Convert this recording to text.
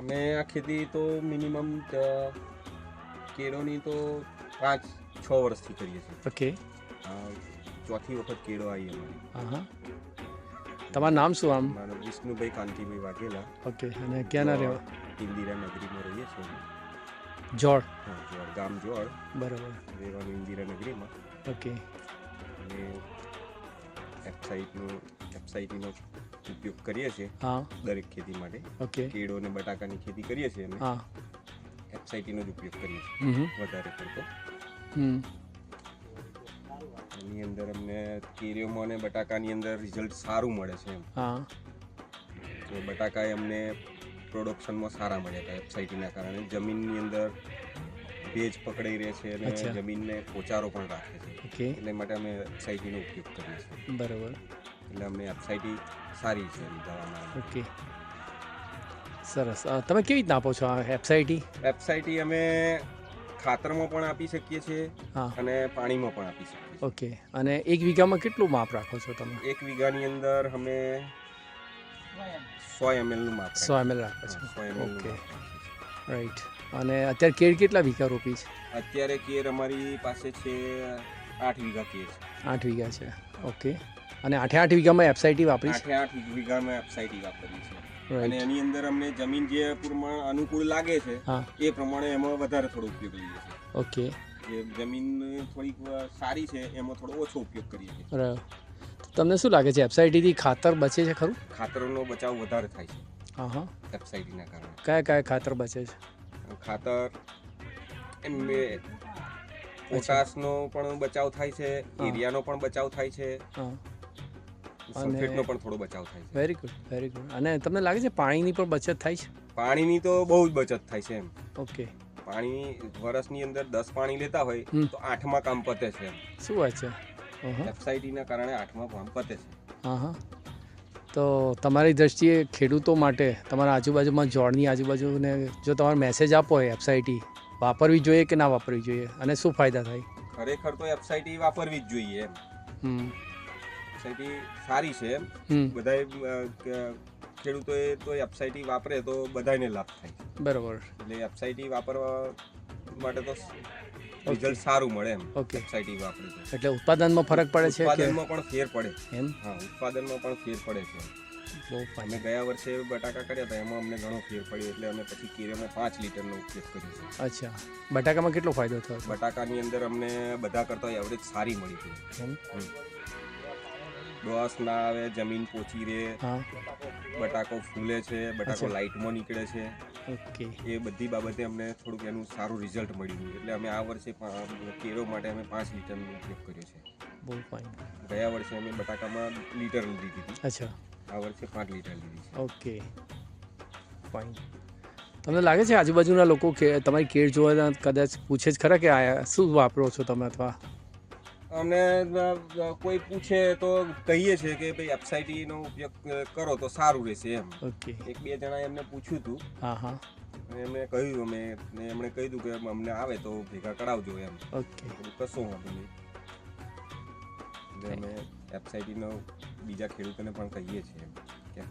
અમે આ ખેતી તો મિનિમમ કેળોની તો પાંચ છ વર્ષથી કરીએ છીએ. ઓકે. ચોથી વખત કેળો આવી અમારી. હા હા તમારું નામ શું આમ? મારો વિષ્ણુભાઈ કાંતિભાઈ વાઘેલા. ઓકે અને ક્યાંના રહેવા? ઇન્દિરા નગરીમાં રહીએ છીએ જોડ. જોડ ગામ જોડ. બરાબર. રહેવાનું ઇન્દિરા નગરીમાં. ઓકે. અને એફસાઇટનો એફસાઇટીનો ઉપયોગ કરીએ છીએ. હા. દરેક ખેતી માટે. ઓકે. કેળો અને બટાકાની ખેતી કરીએ છીએ અમે. હા. એફસાઇટીનો જ ઉપયોગ કરીએ છીએ. વધારે પડતો. હમ. એની અંદર અમને કેરીઓમાં અને બટાકાની અંદર રિઝલ્ટ સારું મળે છે એમ. હા. તો બટાકા એ અમને પ્રોડક્શનમાં સારા મળ્યા હતા એફસાઇટીના કારણે. જમીનની અંદર ભેજ પકડાઈ રહે છે અને જમીનને પોચારો પણ રાખે છે. ઓકે. એટલે માટે અમે એફસાઇટીનો ઉપયોગ કરીએ છીએ. બરાબર. એટલે અમને એફસાઇટી સારી છે દવામાં ઓકે. સરસ. તમે કેવી રીતના આપો છો આ એપસાઇટી એપસાઇટી અમે ખાતરમાં પણ આપી શકીએ છીએ અને પાણીમાં પણ આપી શકીએ ઓકે. અને એક વીઘામાં કેટલું માપ રાખો છો તમે? એક વીઘાની અંદર અમે સો એમએલનું માપ સો એમએલ રાખો છો. ઓકે. રાઈટ. અને અત્યારે કેળ કેટલા વીઘા રોપી છે? અત્યારે કેર અમારી પાસે છે આઠ વીઘા કેર આઠ વીઘા છે. ઓકે. અને આઠે આઠ વીઘામાં એફસાઈટી વાપરી છે? આઠે આઠ વીઘામાં એફસાઈટી વાપરી છે. અને એની અંદર અમને જમીન જે પ્રમાણે અનુકૂળ લાગે છે એ પ્રમાણે એમાં વધારે થોડો ઉપયોગ લઈએ છીએ. ઓકે. જે જમીન થોડીક સારી છે એમાં થોડો ઓછો ઉપયોગ કરીએ છીએ. બરાબર. તમને શું લાગે છે એફસાઈટીથી ખાતર બચે છે ખરું? ખાતરનો બચાવ વધારે થાય છે. હા હા. એફસાઈટીના કારણે. કયા કયા ખાતર બચે છે? ખાતર એમ પોટાશનો પણ બચાવ થાય છે. યુરિયાનો પણ બચાવ થાય છે. સલ્ફેટનો પણ થોડો બચાવ થાય છે. વેરી ગુડ વેરી ગુડ અને તમને લાગે છે પાણીની પણ બચત થાય છે? પાણીની તો બહુ જ બચત થાય છે એમ. ઓકે પાણી વર્ષની અંદર દસ પાણી લેતા હોય તો આઠમાં કામ પતે છે એમ. શું વાત છે? હા એફસાઇટીના કારણે આઠમાં કામ પતે છે. હા હા. તો તમારી દ્રષ્ટિએ ખેડૂતો માટે તમારા આજુબાજુમાં જોડની આજુબાજુને જો તમારે મેસેજ આપો હોય એફસાઈટી વાપરવી જોઈએ કે ના વાપરવી જોઈએ? અને શું ફાયદા થાય? ખરેખર તો એફસાઇટી વાપરવી જ જોઈએ એમ. હમ. સારી છે એમ. બધા ખેડૂતોએ તો એફસાઇટી વાપરે તો બધાને લાભ થાય. બરાબર. એટલે એફસાઇટી વાપરવા માટે તો રિઝલ્ટ સારું મળે એમ. ઓકે એફસાઇટી વાપરે છે એટલે ઉત્પાદનમાં ફરક પડે છે ઉત્પાદનમાં પણ ફેર પડે. એમ? હા ઉત્પાદનમાં પણ ફેર પડે છે. અમે ગયા વર્ષે બટાકા કર્યા હતા એમાં અમને ઘણો ફેર પડ્યો એટલે અમે પછી કેરીમાં પાંચ લીટરનો ઉપયોગ કર્યો છે. અચ્છા. બટાકામાં કેટલો ફાયદો થયો બટાકાની અંદર અમને બધા કરતાં એવરેજ સારી મળી હતી એમ? ડોસ ના આવે જમીન પોચી રહે બટાકો ફૂલે છે બટાકો લાઇટમાં નીકળે છે. ઓકે. એ બધી બાબતે અમને થોડુંક એનું સારું રિઝલ્ટ મળ્યું. એટલે અમે આ વર્ષે કેળો માટે અમે પાંચ લીટરનો ઉપયોગ કર્યો છે. બહુ ફાઇન ગયા વર્ષે અમે બટાકામાં લીટર લીધી હતી. અચ્છા. આ વર્ષે પાંચ લીટર લીધી છે. ઓકે. ફાઇન તમને લાગે છે આજુબાજુના લોકો કે તમારી કેળ જોવા કદાચ પૂછે જ ખરા કે આ શું વાપરો છો તમે અથવા? અમને કોઈ પૂછે તો કહીએ છીએ કે ભાઈ એફસાઇટીનો ઉપયોગ કરો તો સારું રહેશે એમ. ઓકે. એક બે જણા એમને પૂછ્યું હતું. હા હા. એમણે કહ્યું અમે એમણે દીધું કે અમને આવે તો ભેગા કરાવજો એમ. ઓકે. કશું વાંધો નહીં. અમે એફસાઇટીનો બીજા ખેડૂતોને પણ કહીએ છીએ કે